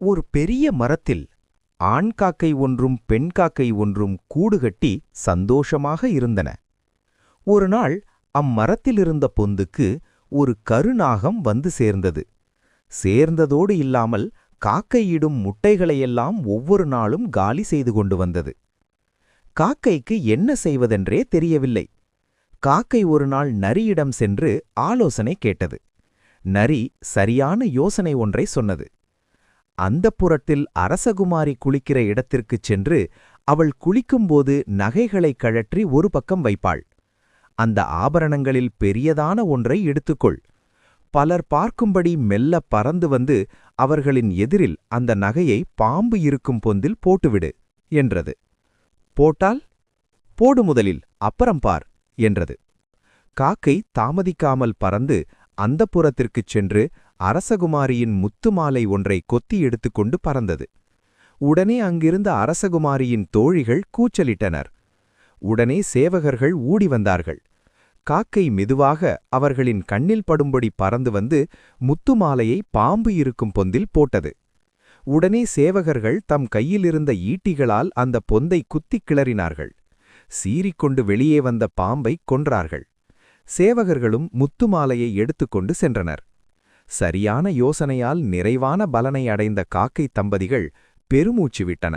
ஒரு பெரிய மரத்தில் ஆண் காக்கை ஒன்றும் பெண் காக்கை ஒன்றும் கூடு கட்டி சந்தோஷமாக இருந்தன. ஒரு நாள் அம்மரத்திலிருந்த பொந்துக்கு ஒரு கருநாகம் வந்து சேர்ந்தது. சேர்ந்ததோடு இல்லாமல் காக்கையிடும் முட்டைகளையெல்லாம் ஒவ்வொரு நாளும் காலி செய்து கொண்டு வந்தது. காக்கைக்கு என்ன செய்வதென்றே தெரியவில்லை. காக்கை ஒரு நாள் நரியிடம் சென்று ஆலோசனை கேட்டது. நரி சரியான யோசனை ஒன்றை சொன்னது. அந்தப்புறத்தில் அரசகுமாரி குளிக்கிற இடத்திற்குச் சென்று அவள் குளிக்கும்போது நகைகளைக் கழற்றி ஒரு பக்கம் வைப்பாள். அந்த ஆபரணங்களில் பெரியதான ஒன்றை எடுத்துக்கொள். பலர் பார்க்கும்படி மெல்ல பறந்து வந்து அவர்களின் எதிரில் அந்த நகையை பாம்பு இருக்கும் பொந்தில் போட்டுவிடு என்றது. போட்டால்? போடு முதலில் அப்புறம் பார் என்றது. காக்கை தாமதிக்காமல் பறந்து அந்தப்புறத்திற்குச் சென்று அரசகுமாரியின் முத்துமாலை ஒன்றை கொத்தி எடுத்துக்கொண்டு பறந்தது. உடனே அங்கிருந்த அரசகுமாரியின் தோழிகள் கூச்சலிட்டனர். உடனே சேவகர்கள் ஊடி வந்தார்கள். காக்கை மெதுவாக அவர்களின் கண்ணில் படும்படி பறந்து வந்து முத்துமாலையை பாம்பு இருக்கும் பொந்தில் போட்டது. உடனே சேவகர்கள் தம் கையிலிருந்த ஈட்டிகளால் அந்த பொந்தை குத்திக் கிளறினார்கள். சீறிக்கொண்டு வெளியே வந்த பாம்பை கொன்றார்கள். சேவகர்களும் முத்துமாலையை எடுத்துக்கொண்டு சென்றனர். சரியான யோசனையால் நிறைவான பலனை அடைந்த காக்கை தம்பதிகள் பெருமூச்சு விட்டன.